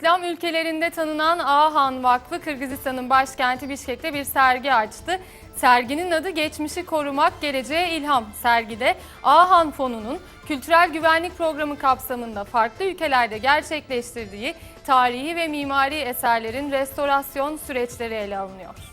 İslam ülkelerinde tanınan Ahan Vakfı Kırgızistan'ın başkenti Bişkek'te bir sergi açtı. Serginin adı Geçmişi Korumak, Geleceğe İlham. Sergide Ahan Fonu'nun kültürel güvenlik programı kapsamında farklı ülkelerde gerçekleştirdiği tarihi ve mimari eserlerin restorasyon süreçleri ele alınıyor.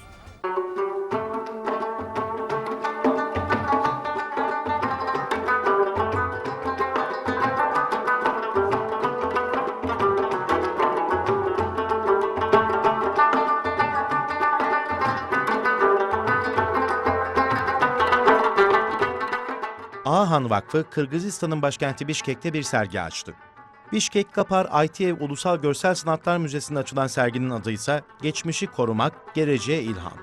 Ahan Vakfı, Kırgızistan'ın başkenti Bişkek'te bir sergi açtı. Bişkek Kapar Aytiyev Ulusal Görsel Sanatlar Müzesi'nde açılan serginin adı ise Geçmişi Korumak, Geleceğe İlham.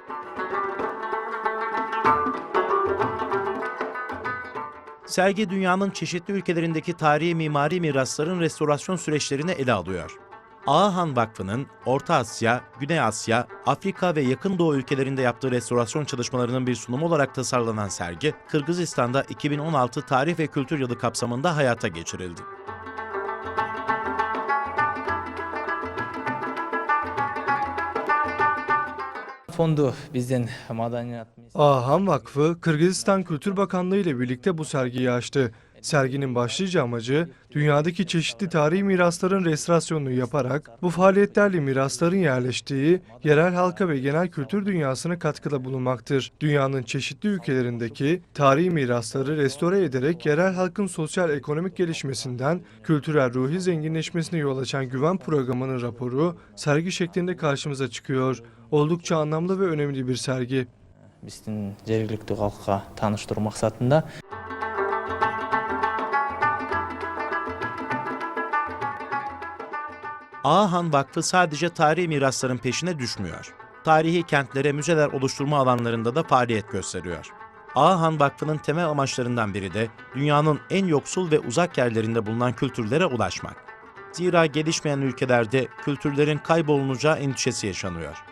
Sergi dünyanın çeşitli ülkelerindeki tarihi mimari mirasların restorasyon süreçlerini ele alıyor. Ahan Vakfı'nın Orta Asya, Güney Asya, Afrika ve Yakın Doğu ülkelerinde yaptığı restorasyon çalışmalarının bir sunumu olarak tasarlanan sergi, Kırgızistan'da 2016 Tarih ve Kültür Yılı kapsamında hayata geçirildi. Fondu bizden madaniyat Ahan Vakfı, Kırgızistan Kültür Bakanlığı ile birlikte bu sergiyi açtı. Serginin başlıca amacı, dünyadaki çeşitli tarihi mirasların restorasyonunu yaparak, bu faaliyetlerle mirasların yerleştiği yerel halka ve genel kültür dünyasına katkıda bulunmaktır. Dünyanın çeşitli ülkelerindeki tarihi mirasları restore ederek yerel halkın sosyal ekonomik gelişmesinden kültürel ruhi zenginleşmesine yol açan güven programının raporu sergi şeklinde karşımıza çıkıyor. Oldukça anlamlı ve önemli bir sergi. биздин жергиликтүү калкка тааныштыруу максатында Ahan Vakfı sadece tarihi mirasların peşine düşmüyor. Tarihi kentlere müzeler oluşturma alanlarında da faaliyet gösteriyor. Ahan Vakfı'nın temel amaçlarından biri de dünyanın en yoksul ve uzak yerlerinde bulunan kültürlere ulaşmak. Zira gelişmeyen ülkelerde kültürlerin kaybolunacağı endişesi yaşanıyor.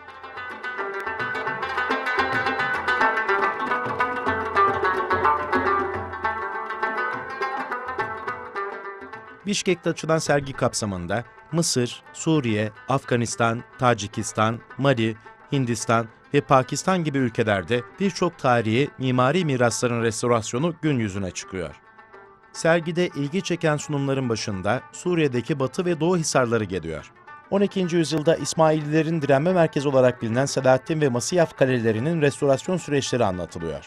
Bişkek'te açılan sergi kapsamında Mısır, Suriye, Afganistan, Tacikistan, Mali, Hindistan ve Pakistan gibi ülkelerde birçok tarihi mimari mirasların restorasyonu gün yüzüne çıkıyor. Sergide ilgi çeken sunumların başında Suriye'deki Batı ve Doğu Hisarları geliyor. 12. yüzyılda İsmaililerin direnme merkezi olarak bilinen Selahattin ve Masiyaf kalelerinin restorasyon süreçleri anlatılıyor.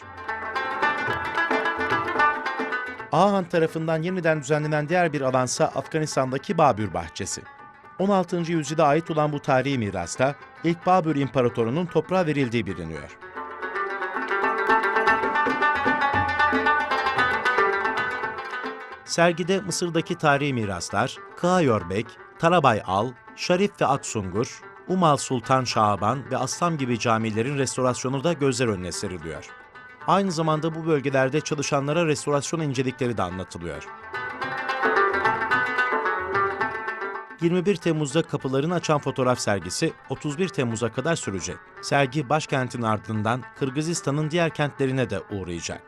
Ahan tarafından yeniden düzenlenen diğer bir alansa Afganistan'daki Babür Bahçesi. 16. yüzyıla ait olan bu tarihi mirasta ilk Babür İmparatoru'nun toprağa verildiği biliniyor. Sergide Mısır'daki tarihi miraslar, Kağayorbek, Tarabay Al, Şarif ve Aksungur, Umal Sultan Şaban ve Aslam gibi camilerin restorasyonu da gözler önüne seriliyor. Aynı zamanda bu bölgelerde çalışanlara restorasyon incelikleri de anlatılıyor. 21 Temmuz'da kapılarını açan fotoğraf sergisi 31 Temmuz'a kadar sürecek. Sergi başkentin ardından Kırgızistan'ın diğer kentlerine de uğrayacak.